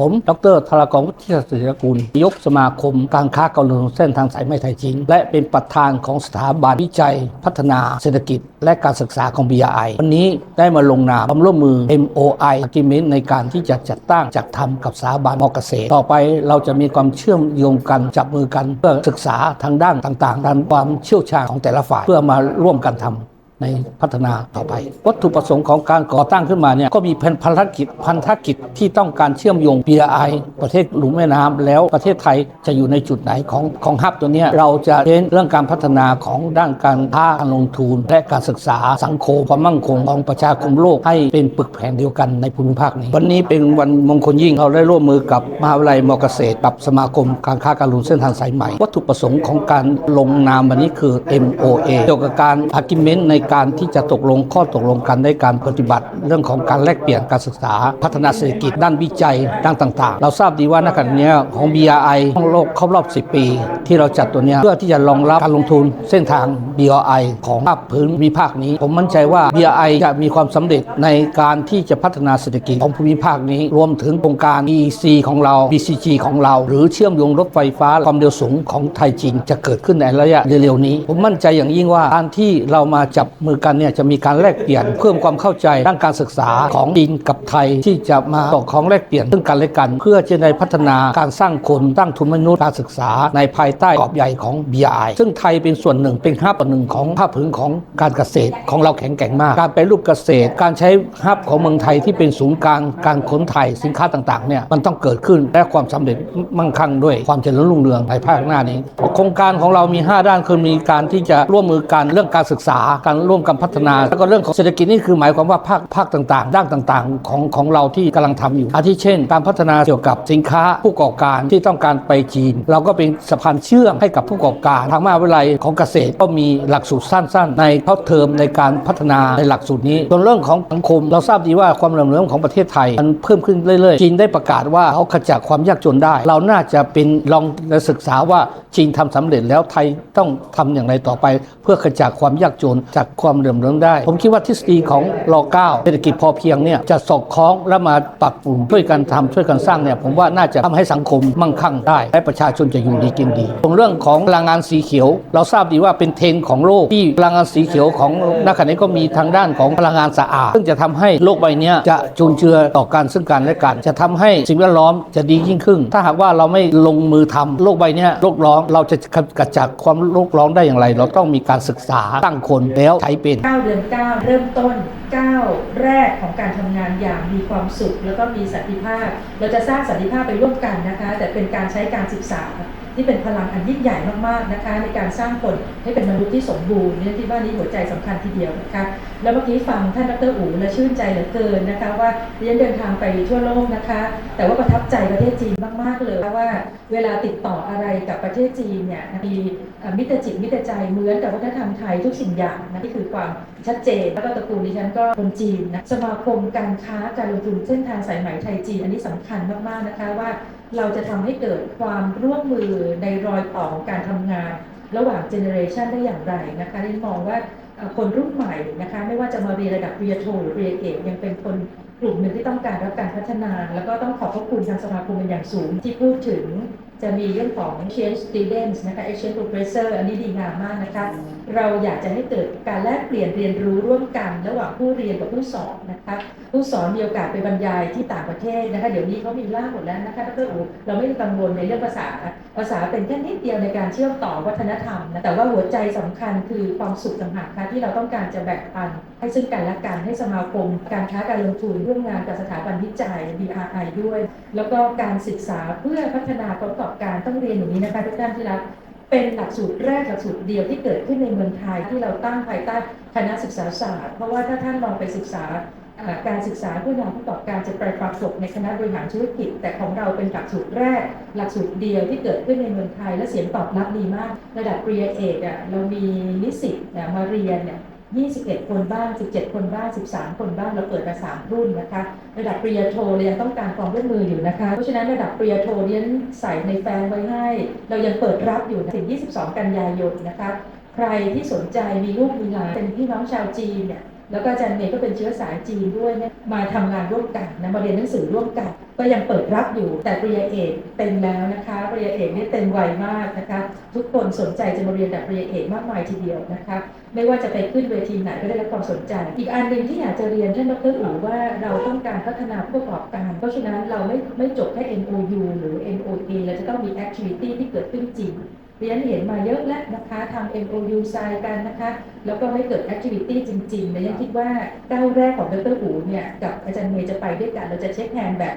ผม ดรธารกรวุฒิศรีกุลนายกสมาคมการค้าเการลงทุนเส้นทางสายไหมไทยจีนและเป็นประธานของสถาบันวิจัย พัฒนาเศรษฐกิจ และการศึกษาของ BRI วันนี้ได้มาลงนามความร่วมมือ MOI Agreement ในการที่จะจัดตั้งจัดทำกับสถาบันมอเกษตร ต่อไปเราจะมีความเชื่อมโยงกันจับมือกันเพื่อศึกษาทางด้านต่างๆด้านความเชี่ยวชาญของแต่ละฝ่ายเพื่อมาร่วมกันทำ ในพัฒนาต่อไป วัตถุประสงค์ของการก่อตั้งขึ้นมาเนี่ยก็มีแผนภารกิจพันธกิจที่ต้องการเชื่อมโยง BRI ประเทศหลุมแม่น้ำแล้วประเทศไทยจะอยู่ในจุดไหนของของฮับตัวเนี้ยเราจะเน้นเรื่องการพัฒนาของด้านการค้าการลงทุน และการศึกษาสังคมความมั่งคงของประชาคมโลกให้เป็นปึกแผ่นเดียวกันในภูมิภาคนี้ วันนี้เป็นวันมงคลยิ่งเราได้ร่วมมือกับมหาวิทยาลัยมอเกษตรกับสมาคมการค้าการลงทุนเส้นทางสายใหม่ วัตถุประสงค์ของการลงนามวันนี้คือ MOA เกี่ยวกับการ argument ในการที่จะตกลงข้อตกลงกันในการปฏิบัติ เรื่องของการแลกเปลี่ยนการศึกษา พัฒนาเศรษฐกิจด้านวิจัยด้านต่าง ๆ เราทราบดีว่านักการเนี้ของ BRI ของโลกครบรอบ 10 ปี ที่เราจัดตัวนี้เพื่อที่จะรองรับการลงทุนเส้นทาง BRI ของภาคพื้นมีภาคนี้ ผมมั่นใจว่า BRI จะมีความสำเร็จในการที่จะพัฒนาเศรษฐกิจของภูมิภาคนี้ รวมถึงโครงการ EEC ของเรา BCG ของเรา หรือเชื่อมโยงรถไฟฟ้าความเร็วสูงของไทยจีนจะเกิดขึ้นในระยะเร็วๆนี้ ผมมั่นใจอย่างยิ่งว่าการที่เรามาจับมือกันเนี่ยจะมีการแลกเปลี่ยนเพิ่มความเข้าใจด้านการศึกษาของจีนกับไทยที่จะมาต่อของแลกเปลี่ยนซึ่งกันและกัน เพื่อจะได้พัฒนาการสร้างคนตั้งทุนมนุษย์การศึกษาในภายใต้กรอบใหญ่ของ B.I. ซึ่งไทยเป็นส่วนหนึ่งเป็นฮับหนึ่งของภาคพื้นของการเกษตรของเราแข็งแกร่งมาก การไปรูปเกษตร การใช้ฮับของเมืองไทยที่เป็นศูนย์กลางการขนถ่ายสินค้าต่างๆเนี่ยมันต้องเกิดขึ้นและความสำเร็จมั่งคั่งด้วยความเจริญรุ่งเรืองในภาคหน้านี้โครงการของเรามี 5 ด้านคือมีการที่จะร่วมมือกันเรื่องการศึกษาการร่วมกันพัฒนา แล้วก็เรื่องของเศรษฐกิจนี่คือหมายความว่าภาคภาคต่างๆ ด้านต่างๆ ของของเราที่กำลังทำอยู่ อาทิเช่น การพัฒนาเกี่ยวกับสินค้าผู้ประกอบการที่ต้องการไปจีน เราก็เป็นสะพานเชื่อมให้กับผู้ประกอบการทางมหาวิทยาลัยของเกษตรก็มีหลักสูตรสั้น ๆ ในเข้าเทอมในการพัฒนาในหลักสูตรนี้ส่วนเรื่องของสังคม เราทราบดีว่าความเหลื่อมล้ำของประเทศไทยมันเพิ่มขึ้นเรื่อยๆจีนได้ประกาศว่าเขาขจัดความยากจนได้ เราน่าจะเป็นลองศึกษาว่าจีนทำสำเร็จแล้วไทยต้องทำอย่างไรต่อไป เพื่อขจัดความยากจนจากความเหลื่อมล้ำได้ ผมคิดว่าทฤษฎีของร9เก้าเศรษฐกิจพอเพียงเนี่ยจะสอดคล้องและมาปรับปรุงช่วยกันทำช่วยกันสร้างเนี่ยผมว่าน่าจะทำให้สังคมมั่งคั่งได้ และประชาชนจะอยู่ดีกินดีตรงเรื่องของพลังงานสีเขียว เราทราบดีว่าเป็นเทรนของโลกที่พลังงานสีเขียวของนักขณะนี้ก็มีทางด้านของพลังงานสะอาด ซึ่งจะทำให้โลกใบนี้จะจูนเจือต่อกันซึ่งกันและกัน จะทำให้สิ่งแวดล้อมจะดียิ่งขึ้น ถ้าหากว่าเราไม่ลงมือทำโลกใบนี้โลกร้อนเราจะกระจัดความโลกร้อนได้อย่างไร เราต้องมีการศึกษาตั้งคนแล้วใช้เป็น 9 เดือน 9 เริ่มต้น 9 แรกของการทำงานอย่างมีความสุข แล้วก็มีสันติภาพ เราจะสร้างสันติภาพไปร่วมกันนะคะ แต่เป็นการใช้การศึกษา ที่เป็นพลังอันยิ่งใหญ่มากๆนะคะในการสร้างคนให้เป็นมนุษย์ที่สมบูรณ์เนี่ยที่ว่านี้หัวใจสำคัญทีเดียวนะคะแล้วเมื่อกี้ฟังท่านดรอู๋และชื่นใจเหลือเกินนะคะว่าเรียนเดินทางไปทั่วโลกนะคะ แต่ว่าประทับใจประเทศจีนมากๆเลยว่าเวลาติดต่ออะไรกับประเทศจีนเนี่ยมีมิตรจิตมิตรใจเหมือนกับวัฒนธรรมไทยทุกสิ่งอย่างนะนี่คือความชัดเจนแล้วก็ตระกูลดิฉันก็คนจีนนะสมาคมการค้าการลงทุนเส้นทางสายไหมไทยจีนอันนี้สำคัญมากๆนะคะว่า เราจะทำให้เกิดความร่วมมือในรอยต่อของการทำงาน ระหว่างเจเนอเรชันได้อย่างไรนะคะที่มองว่าคนรุ่นใหม่นะคะไม่ว่าจะมาเรียนระดับเรียโทหรือเรียนเอกยังเป็นคนกลุ่มหนึ่งที่ต้องการรับการพัฒนา แล้วก็ต้องขอบพระคุณทางสมาคมเป็นอย่างสูงที่พูดถึง จะมีเรื่องของ change students นะคะ exchange professor อันนี้ดีงามมากนะคะ เราอยากจะให้เกิดการแลกเปลี่ยนเรียนรู้ร่วมกันระหว่างผู้เรียนกับผู้สอนนะคะ ผู้สอนมีโอกาสไปบรรยายที่ต่างประเทศนะคะ เดี๋ยวนี้เขามีล่ามหมดแล้วนะคะดรอูเราไม่ต้องกังวลในเรื่องภาษา ภาษาเป็นแค่นิดเดียวในการเชื่อมต่อวัฒนธรรมนะแต่ว่าหัวใจสำคัญคือความสุขต่างหากค่ะที่เราต้องการจะแบ่งปัน ให้ซึ่งกันและกันให้สมาคม การค้าการลงทุนร่วมงานกับสถาบันวิจัย BRI ด้วย แล้วก็การศึกษาเพื่อพัฒนาประกอบการต้องเรียนอย่างนี้นะคะทุกท่านที่รักเป็นหลักสูตรแรกหลักสูตรเดียวที่เกิดขึ้นในเมืองไทยที่เราตั้งภายใต้คณะศึกษาศาสตร์ เพราะว่าถ้าท่านลองไปศึกษาการศึกษาผู้นำผู้ประกอบการจะไปปรากฏในคณะบริหารธุรกิจ แต่ของเราเป็นหลักสูตรแรก หลักสูตรเดียวที่เกิดขึ้นในเมืองไทย และเสียงตอบรับดีมาก ระดับปริญญาเอกอะเรามีนิสิตมาเรียนเนี่ย 21 คนบ้าง 17 คนบ้าง 13 คนบ้าง เราเปิดมา 3 รุ่นนะคะ ระดับปริญญาโทเรายังต้องการความร่วมมืออยู่นะคะ เพราะฉะนั้นระดับปริญญาโทเรียนใส่ในแฟ้มไว้ให้ เรายังเปิดรับอยู่นะถึง 22 กันยายนนะคะ ใครที่สนใจมีลูกมีหลานเป็นพี่น้องชาวจีนเนี่ย แล้วก็อาจารย์เมย์ก็เป็นเชื้อสายจีนด้วยเนี่ยมาทำงานร่วมกันนะมาเรียนหนังสือร่วมกัน ก็ยังเปิดรับอยู่ แต่ปริญญาเอกเต็มแล้วนะคะปริญญาเอกนี่เต็มไวมากนะคะ ทุกคนสนใจจะมาเรียนแบบปริญญาเอกมากมายทีเดียวนะคะไม่ว่าจะไปขึ้นเวทีไหนก็ได้รับความสนใจ อีกอันหนึ่งที่อยากจะเรียนท่านดรอู๋ว่าเราต้องการพัฒนาผู้ประกอบการ เพราะฉะนั้นเราไม่ไม่จบแค่ MOU หรือ MOA เราจะต้องมี activity ที่เกิดขึ้นจริง เรียนเห็นมาเยอะแล้วนะคะทำ MOU ไซน์กันนะคะ แล้วก็ไม่เกิด activity จริงๆแต่ยังคิดว่าก้าวแรกของดรอูเนี่ย กับอาจารย์เมย์จะไปด้วยกัน เราจะเช็คแฮนด์แบบ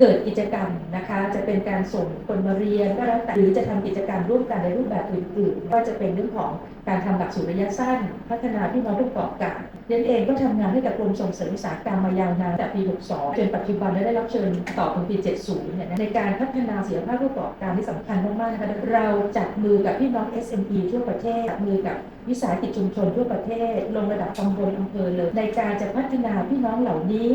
เกิดกิจกรรมนะคะ จะเป็นการส่งคนมาเรียนก็แล้วแต่หรือจะทำกิจกรรมร่วมกันในรูปแบบอื่นๆ ก็จะเป็นเรื่องของการทำหลักสูตรระยะสั้น พัฒนาพี่น้องผู้ประกอบการเรียนเองก็ทำงานให้กับกรมส่งเสริมอุตสาหกรรมมายาวนานแต่ปี 62 จนปัจจุบันได้รับเชิญต่อเป็นปี 70 เนี่ยในการพัฒนาศักยภาพผู้ประกอบการที่สำคัญมากๆนะคะเราจับมือกับพี่น้อง SME ทั่วประเทศจับมือกับวิสาหกิจชุมชนทั่วประเทศ ลงระดับตำบลอำเภอเลย ในการจะพัฒนาพี่น้องเหล่านี้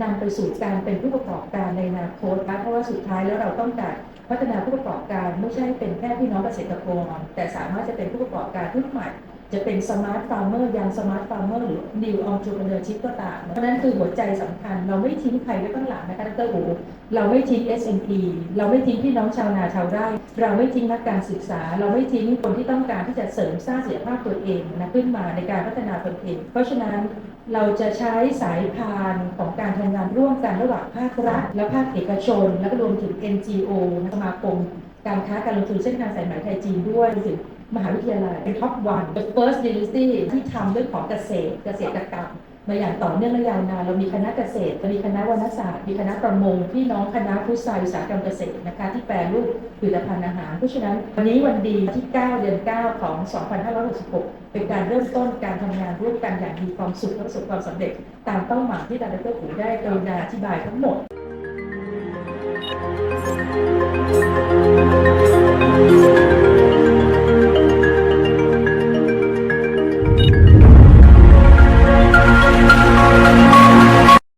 นำไปสู่การเป็นผู้ประกอบการในอนาคตนะเพราะว่าสุดท้ายแล้วเราต้องการพัฒนาผู้ประกอบการไม่ใช่เป็นแค่พี่น้องเกษตรกรแต่สามารถจะเป็นผู้ประกอบการรุ่นใหม่ จะเป็นสมาร์ทฟาร์มเมอร์ยังสมาร์ทฟาร์มเมอร์หรือ New Entrepreneurship ก็ตามเพราะนั้นคือหัวใจสำคัญ เราไม่ทิ้งใครไว้ข้างหลังนะคะดรโอเราไม่ทิ้ง SME เราไม่ทิ้งพี่น้องชาวนาชาวไร่เราไม่ทิ้งนักการศึกษา เราไม่ทิ้งคนที่ต้องการที่จะเสริมสร้างศักยภาพตัวเองนะขึ้นมาในการพัฒนาตนเอง เพราะฉะนั้นเราจะใช้สายพานของการทำงานร่วมกันระหว่างภาครัฐ และภาคเอกชน และก็รวมถึง NGO สมาคมการค้าการลงทุนเส้นทางสายไหมไทยจีนด้วยรวมถึง มหาวิทยาลัยเป็นท็อปวัน the first university ที่ทำเรื่องของเกษตรเกษตรกรรมมาอย่างต่อเนื่องและยาวนานเรามีคณะเกษตรมีคณะวรรณศาสตร์มีคณะประมงพี่น้องคณะพุทธศาสตร์อุตสาหกรรมเกษตรนะคะที่แปรรูปผลิตภัณฑ์อาหาร เพราะฉะนั้นวันนี้วันดีที่ 9 เดือน 9 ของ 2566 เป็นการเริ่มต้นการทำงานร่วมกันอย่างมีความสุขและประสบความสำเร็จ ตามเป้าหมายที่ดรอูได้กรุณาอธิบายทั้งหมด